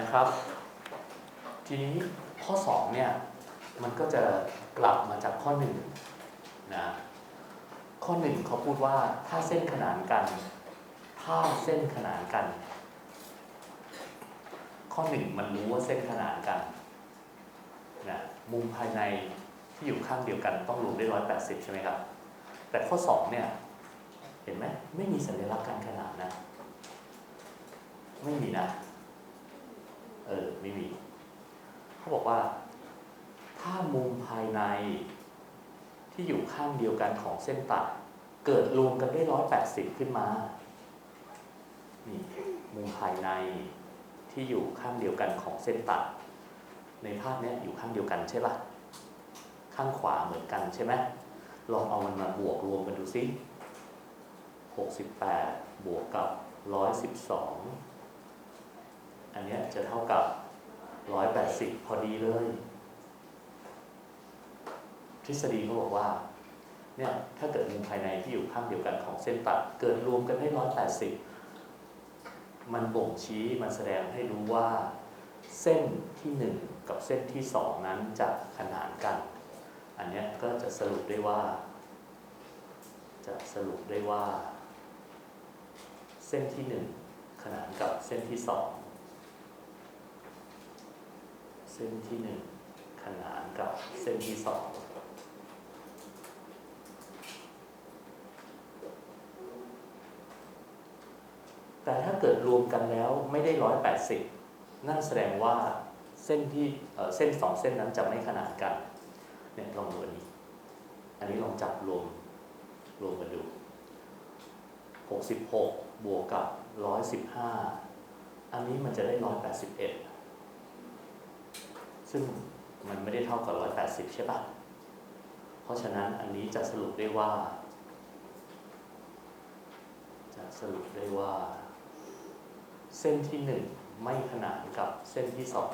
นะครับ ทีนี้ข้อ2เนี่ยมันก็จะกลับมาจากข้อ1นะข้อ1เขาพูดว่าถ้าเส้นขนานกัน ถ้าเส้นขนานกัน ข้อ1มันรู้ว่าเส้นขนานกันนะมุมภายในที่อยู่ข้างเดียวกันต้องรวมได้180ใช่ไหมครับ แต่ข้อ2เนี่ย เห็นไหมไม่มีสัญลักษณ์การขนานนะ ไม่มีนะ ไม่มี เขาบอกว่า ถ้ามุมภายในที่อยู่ข้างเดียวกันของเส้นตัดเกิดรวมกันได้ร้อยแปดสิบขึ้นมา นี่มุมภายในที่อยู่ข้างเดียวกันของเส้นตัด ในภาพนี้อยู่ข้างเดียวกันใช่ปะข้างขวาเหมือนกันใช่ไหมลองเอามันมาบวกรวมกันดูซิหกสิบวกกับร้อยสิบสองอันนี้จะเท่ากับ 180พอดีเลย ทฤษฎีเขาบอกว่า เนี่ย ถ้าเกิดมุมภายในที่อยู่ข้างเดียวกันของเส้นตัด เกิดรวมกันได้180มันบ่งชี้มันแสดงให้รู้ว่า เส้นที่1กับเส้นที่2นั้นจะขนานกัน อันนี้ก็จะสรุปได้ว่า จะสรุปได้ว่า เส้นที่1ขนานกับเส้นที่2 เส้นที่หนึ่งขนานกับเส้นที่สองแต่ถ้าเกิดรวมกันแล้วไม่ได้ร้อยแปดสิบนั่นแสดงว่าเส้นที่เอ่อเส้นสองเส้นนั้นจะไม่ขนานกันเนี่ยลองดูอันนี้ อันนี้ลองจับรวมรวมกันดูหกสิบหกบวกกับร้อยสิบห้าอันนี้มันจะได้ร้อยแปดสิบเอ็ด ซึ่งมันไม่ได้เท่ากับ180ใช่ปะเพราะฉะนั้นอันนี้จะสรุปได้ว่า จะสรุปได้ว่า เส้นที่หนึ่งไม่ขนานกับเส้นที่สอง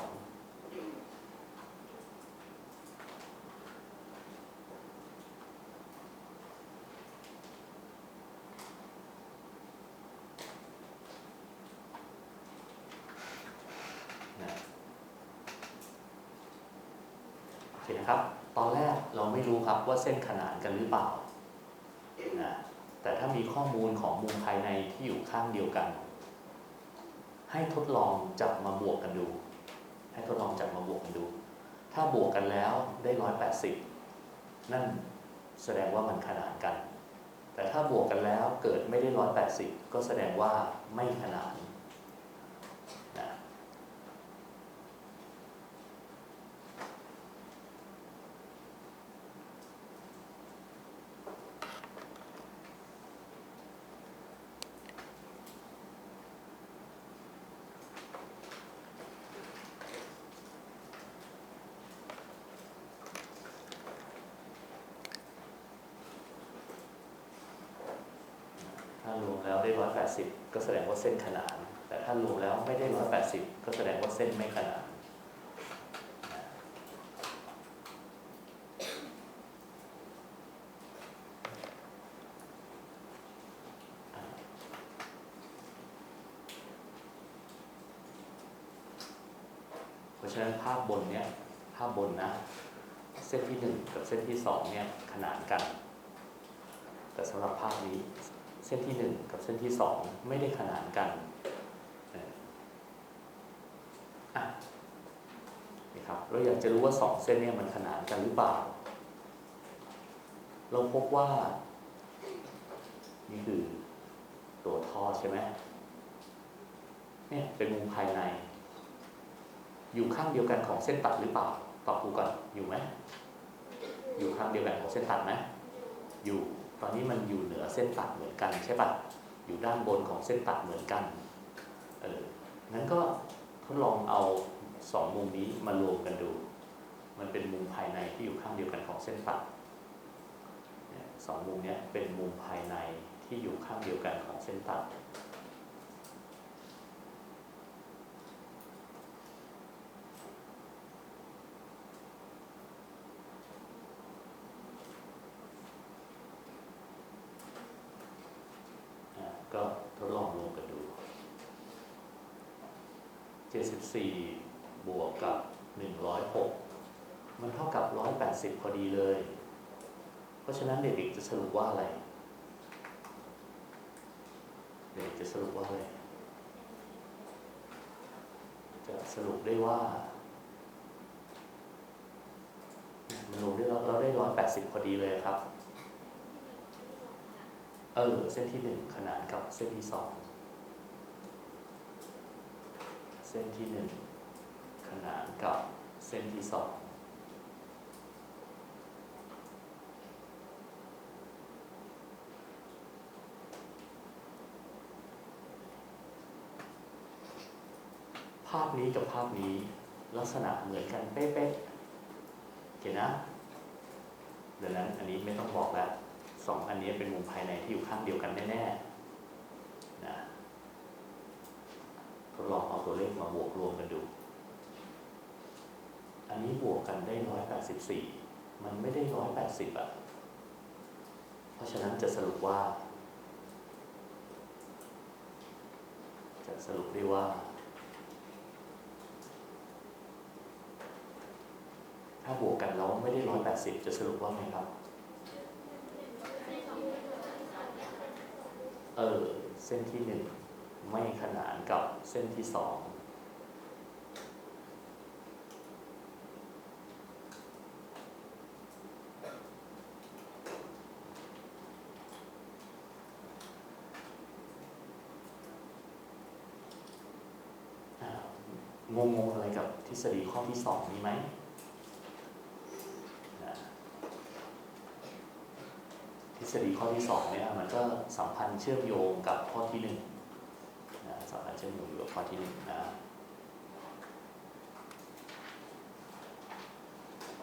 นะ โอเคนครับ ตอนแรกเราไม่รู้ครับว่าเส้นขนานกันหรือเปล่านะแต่ถ้ามีข้อมูลของมุมภายในที่อยู่ข้างเดียวกัน ให้ทดลองจับมาบวกกันดู ให้ทดลองจับมาบวกกันดู ถ้าบวกกันแล้วได้ร้อยแปดสิบนั่นแสดงว่ามันขนานกัน แต่ถ้าบวกกันแล้วเกิดไม่ได้ร้อยแปดสิบก็แสดงว่าไม่ขนานนะ ถ้ารวมแล้ว ได้ร้อยแปดสิบก็แสดงว่าเส้นขนาน แต่ถ้ารวมแล้วไม่ได้ร้อยแปดสิบก็แสดงว่าเส้นไม่ขนานเพราะฉะนั้นภาพบนเนี้ยภาพบนนะ เส้นที่หนึ่งกับเส้นที่สองเนี่ยขนานกัน แต่สำหรับภาพนี้เเส้นที่หนึ่งกับเส้นที่สองไม่ได้ขนานกันเอออะนี่ครับเราอยากจะรู้ว่าสองเส้นนี่ยมันขนานกันหรือเปล่า เราพบว่า นี่คือตัวท่อใช่ไหมเนี่ยเป็นมุมภายใน อยู่ข้างเดียวกันของเส้นตัดหรือเปล่าตอบกูก่อนอยู่ไหมอยู่ข้างเดียวกันของเส้นตัดไหมอยู่ ตอนนี้มันอยู่เหนือเส้นตัดเหมือนกันใช่ปะอยู่ด้านบนของเส้นตัดเหมือนกันเออนั้นก็ทดลองเอาสองมุมนี้มารวมกันดู มันเป็นมุมภายในที่อยู่ข้างเดียวกันของเส้นตัดสองมุมนี้เป็นมุมภายในที่อยู่ข้างเดียวกันของเส้นตัด 74 บวกกับ 106 มันเท่ากับ 180 พอดีเลย เพราะฉะนั้นเด็กจะสรุปว่าอะไร เด็กจะสรุปว่าอะไร จะสรุปได้ว่ามันรวมได้เราได้ 180 พอดีเลยครับ เออ เส้นที่ 1 ขนานกับเส้นที่ 2 ส้นที่หนึ่งขนานกับเส้นที่สองภาพนี้กับภาพนี้ลักษณะเหมือนกันเป๊ะๆโอเคนะดังนั้นอันนี้ไม่ต้องบอกแล้วสองอันนี้เป็นมุมภายในที่อยู่ข้างเดียวกันแน่ๆนะทดลองเอา ตัวเลขมาบวกรวมกันดู อันนี้บวกกันได้ร้อยแปดสิบสี่มันไม่ได้ร้อยแปดสิบอะ เพราะฉะนั้นจะสรุปว่า จะสรุปได้ว่าถ้าบวกกันแล้วไม่ได้ร้อยแปดสิบจะสรุปว่าไงครับ เออ เส้นที่หนึ่ง ไม่ขนานกับเส้นที่สองงงๆอะไรกับทฤษฎีข้อที่สองนี้ไหมทฤษฎีข้อที่สองเนี่ยมันก็สัมพันธ์เชื่อมโยงกับข้อที่หนึ่ง นะสัมพัน